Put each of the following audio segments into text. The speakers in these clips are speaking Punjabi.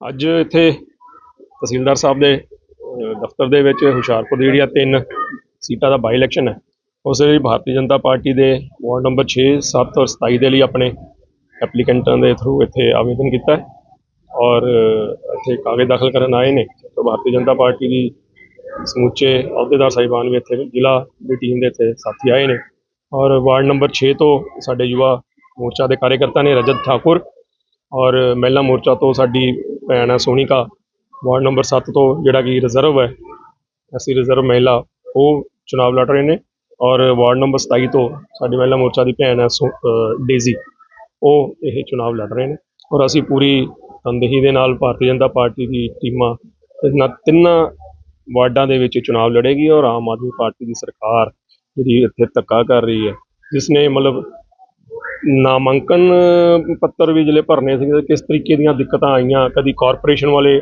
ਅੱਜ ਇੱਥੇ ਤਹਿਸੀਲਦਾਰ ਸਾਹਿਬ ਦੇ ਦਫ਼ਤਰ ਦੇ ਵਿੱਚ ਹੁਸ਼ਿਆਰਪੁਰ ਦੀ ਜਿਹੜੀਆਂ ਤਿੰਨ ਸੀਟਾਂ ਦਾ ਬਾਈ ਇਲੈਕਸ਼ਨ ਹੈ, ਉਸ ਲਈ ਭਾਰਤੀ ਜਨਤਾ ਪਾਰਟੀ ਦੇ ਵਾਰਡ ਨੰਬਰ 6 7 ਔਰ 27 ਦੇ ਲਈ ਆਪਣੇ ਐਪਲੀਕੈਂਟਾਂ ਦੇ ਥਰੂ ਇੱਥੇ ਆਵੇਦਨ ਕੀਤਾ ਹੈ ਔਰ ਇੱਥੇ ਕਾਗਜ਼ ਦਾਖਲ ਕਰਨ ਆਏ ਨੇ। ਤੇ ਭਾਰਤੀ ਜਨਤਾ ਪਾਰਟੀ ਦੀ ਸਮੁੱਚੇ ਅਹੁਦੇਦਾਰ ਸਾਹਿਬਾਨ ਵੀ ਇੱਥੇ ਜ਼ਿਲ੍ਹਾ ਦੀ ਟੀਮ ਦੇ ਇੱਥੇ ਸਾਥੀ ਆਏ ਨੇ ਔਰ ਵਾਰਡ ਨੰਬਰ 6 ਤੋਂ ਸਾਡੇ ਯੁਵਾ ਮੋਰਚਾ ਦੇ ਕਾਰਜਕਰਤਾ ਨੇ ਰਜਤ ਠਾਕੁਰ ਔਰ ਮਹਿਲਾ ਮੋਰਚਾ ਤੋਂ ਸਾਡੀ ਭੈਣ ਹੈ ਸੋਨੀਕਾ ਵਾਰਡ ਨੰਬਰ 7 ਤੋਂ ਜਿਹੜਾ ਕਿ ਰਿਜ਼ਰਵ ਹੈ, ਅਸੀਂ ਰਿਜ਼ਰਵ ਮਹਿਲਾ, ਉਹ ਚੁਣਾਵ ਲੜ ਰਹੇ ਨੇ ਔਰ ਵਾਰਡ ਨੰਬਰ 27 ਤੋਂ ਸਾਡੀ ਮਹਿਲਾ ਮੋਰਚਾ ਦੀ ਭੈਣ ਹੈ ਸੋ- ਡੇਜ਼ੀ। ਉਹ ਇਹ ਚੁਣਾਵ ਲੜ ਰਹੇ ਨੇ ਔਰ ਅਸੀਂ ਪੂਰੀ ਤਨਦੇਹੀ ਦੇ ਨਾਲ ਭਾਰਤੀ ਜਨਤਾ ਪਾਰਟੀ ਦੀ ਟੀਮਾਂ ਇਹਨਾਂ ਤਿੰਨਾਂ ਵਾਰਡਾਂ ਦੇ ਵਿੱਚ ਚੁਣਾਵ ਲੜੇਗੀ ਔਰ ਆਮ ਆਦਮੀ ਪਾਰਟੀ ਦੀ ਸਰਕਾਰ ਜਿਹੜੀ ਇੱਥੇ ਧੱਕਾ ਕਰ ਰਹੀ ਹੈ, ਜਿਸ ਨੇ ਮਤਲਬ ਨਾਮਾਂਕਨ ਪੱਤਰ ਵੀ ਜਿਹੜੇ ਭਰਨੇ ਸੀਗੇ ਕਿਸ ਤਰੀਕੇ ਦੀਆਂ ਦਿੱਕਤਾਂ ਆਈਆਂ? ਕਦੀ ਕਾਰਪੋਰੇਸ਼ਨ ਵਾਲੇ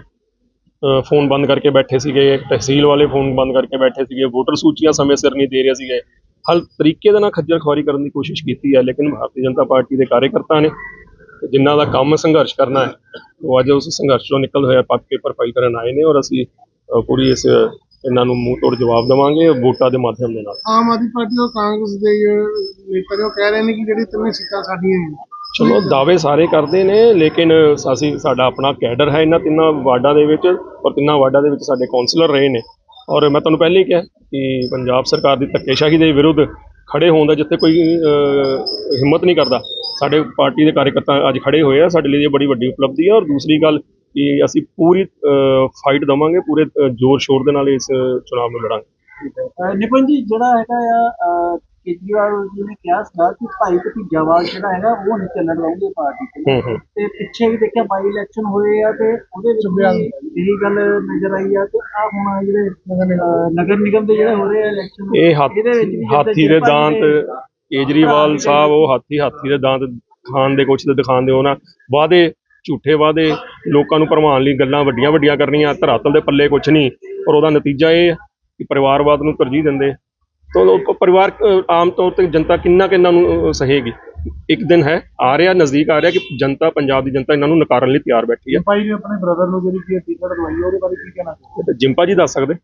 ਫੋਨ ਬੰਦ ਕਰਕੇ ਬੈਠੇ ਸੀਗੇ, ਤਹਿਸੀਲ ਵਾਲੇ ਫੋਨ ਬੰਦ ਕਰਕੇ ਬੈਠੇ ਸੀਗੇ ਵੋਟਰ ਸੂਚੀਆਂ ਸਮੇਂ ਸਿਰ ਨਹੀਂ ਦੇ ਰਹੇ ਸੀਗੇ। ਹਰ ਤਰੀਕੇ ਦੇ ਨਾਲ ਖੱਜਲ ਖੁਆਰੀ ਕਰਨ ਦੀ ਕੋਸ਼ਿਸ਼ ਕੀਤੀ ਹੈ, ਲੇਕਿਨ ਭਾਰਤੀ ਜਨਤਾ ਪਾਰਟੀ ਦੇ ਕਾਰਜਕਰਤਾ ਨੇ, ਤੇ ਜਿਨ੍ਹਾਂ ਦਾ ਕੰਮ ਸੰਘਰਸ਼ ਕਰਨਾ ਹੈ, ਉਹ ਅੱਜ ਉਸ ਸੰਘਰਸ਼ ਤੋਂ ਨਿਕਲ ਹੋਇਆ, ਪੱਕ ਪੇਪਰ ਫਾਈ ਕਰਨ ਆਏ ਨੇ, ਔਰ ਅਸੀਂ ਪੂਰੀ ਇਸ, ਇਹਨਾਂ ਨੂੰ ਮੂੰਹ ਤੋੜ ਜਵਾਬ ਦੇਵਾਂਗੇ, ਵੋਟਾਂ ਦੇ ਮਾਧਿਅਮ ਦੇ ਨਾਲ। ਆਮ ਆਦਮੀ ਪਾਰਟੀ ਔਰ ਕਾਂਗਰਸ ਦੇ ਨੇਤਾ ਜੋ ਕਹਿ ਰਹੇ ਨੇ ਕਿ ਜਿਹੜੀ ਤਿੰਨੇ ਸੀਟਾਂ ਸਾਡੀਆਂ ਨੇ। ਚਲੋ ਦਾਅਵੇ ਸਾਰੇ ਕਰਦੇ ਨੇ ਲੇਕਿਨ ਅਸੀਂ ਸਾਡਾ ਆਪਣਾ ਕੈਡਰ ਹੈ ਇਹਨਾਂ ਤਿੰਨਾਂ ਵਾਰਡਾਂ ਦੇ ਵਿੱਚ ਔਰ ਤਿੰਨਾਂ ਵਾਰਡਾਂ ਦੇ ਵਿੱਚ ਸਾਡੇ ਕਾਉਂਸਲਰ ਰਹੇ ਨੇ। ਔਰ ਮੈਂ ਤੁਹਾਨੂੰ ਪਹਿਲੇ ਹੀ ਕਿਹਾ ਕਿ ਪੰਜਾਬ ਸਰਕਾਰ ਦੀ ਧੱਕੇਸ਼ਾਹੀ ਦੇ ਵਿਰੁੱਧ ਖੜੇ ਹੋਣ ਦਾ ਜਿੱਥੇ ਕੋਈ ਹਿੰਮਤ ਨਹੀਂ ਕਰਦਾ। ਸਾਡੇ ਪਾਰਟੀ ਦੇ ਕਾਰਜਕਰਤਾ ਅੱਜ ਖੜੇ ਹੋਏ ਆ ਸਾਡੇ ਲਈ ਇਹ ਬੜੀ ਵੱਡੀ ਉਪਲਬਧੀ ਹੈ ਔਰ ਦੂਸਰੀ ਗੱਲ ਕਿ ਅਸੀਂ ਪੂਰੀ ਫਾਈਟ ਦਵਾਂਗੇ ਪੂਰੇ ਜ਼ੋਰ ਸ਼ੋਰ ਦੇ ਨਾਲ ਇਸ ਚੁਣਾਵ ਨੂੰ ਲੜਾਂਗੇ। ਨਿਪਨ ਜੀ ਜਿਹੜਾ ਹੈਗਾ ਆ ਕੇਜਰੀਵਾਲ ਜੀ ਨੇ ਕਿਹਾ ਸੀਗਾ ਕਿ ਭਾਈ ਭਤੀਜਾਵਾਲ ਜਿਹੜਾ ਹੈਗਾ ਉਹ ਨਹੀਂ ਚੱਲਣ ਦੇਣਗੇ ਪਾਰਟੀ ਹੂੰ ਹੂੰ। ਤੇ ਪਿੱਛੇ ਵੀ ਦੇਖਿਆ ਬਾਈ ਇਲੈਕਸ਼ਨ ਹੋਏ ਆ ਤੇ ਉਹਦੇ ਵਿੱਚ ਵੀ ਇਹੀ ਗੱਲ ਨਜ਼ਰ ਆਈ ਆ ਤੇ ਆ ਹੁਣ ਜਿਹੜੇ ਅਹ, ਨਗਰ ਨਿਗਮ ਦੇ ਜਿਹੜੇ ਹੋ ਰਹੇ ਆ ਇਲੈਕਸ਼ਨ ਇਹ ਹਾਥੀ ਹਾਥੀ ਦੇ ਦਾੰਤ ਕੇਜਰੀਵਾਲ ਸਾਹਿਬ ਉਹ ਹਾਥੀ ਹਾਥੀ ਦੇ ਦਾੰਤ ਖਾਣ ਦੇ ਕੁਛ ਤੇ ਦਿਖਾਉਣ ਦੇ ਉਹਨਾਂ ਵਾਅਦੇ ਝੂਠੇ ਵਾਅਦੇ ਲੋਕਾਂ ਨੂੰ ਭਰਮਾਉਣ ਲਈ ਗੱਲਾਂ ਵੱਡੀਆਂ ਵੱਡੀਆਂ ਕਰਨੀਆਂ ਧਰਾਤਲ ਦੇ ਪੱਲੇ ਕੁਛ ਨਹੀਂ ਔਰ ਉਹਦਾ ਨਤੀਜਾ ਇਹ ਹੈ ਕਿ ਪਰਿਵਾਰਵਾਦ ਨੂੰ ਤਰਜੀਹ ਦਿੰਦੇ। ਤਾਂ ਉਹ ਪਰਿਵਾਰ ਆਮ ਤੌਰ ਤੇ ਜਨਤਾ ਕਿੰਨਾ ਕਿੰਨਾ ਨੂੰ ਅਹ, ਸਹੇਗੀ? ਇੱਕ ਦਿਨ ਹੈ ਆ ਰਿਹਾ ਨਜ਼ਦੀਕ ਆ ਰਿਹਾ ਕਿ ਜਨਤਾ ਪੰਜਾਬ ਦੀ ਜਨਤਾ ਇਹਨਾਂ ਨੂੰ ਨਕਾਰਨ ਲਈ ਤਿਆਰ ਬੈਠੀ ਹੈ। ਭਾਈ ਨੇ ਆਪਣੇ ਬ੍ਰਦਰ ਨੂੰ ਜਿਹੜੀ ਕੀ ਟਿਕਟ ਦਵਾਈ ਉਹਦੇ ਬਾਰੇ ਕੀ ਕਹਿਣਾ ਤੇ ਜਿੰਪਾ ਜੀ ਦੱਸ ਸਕਦੇ?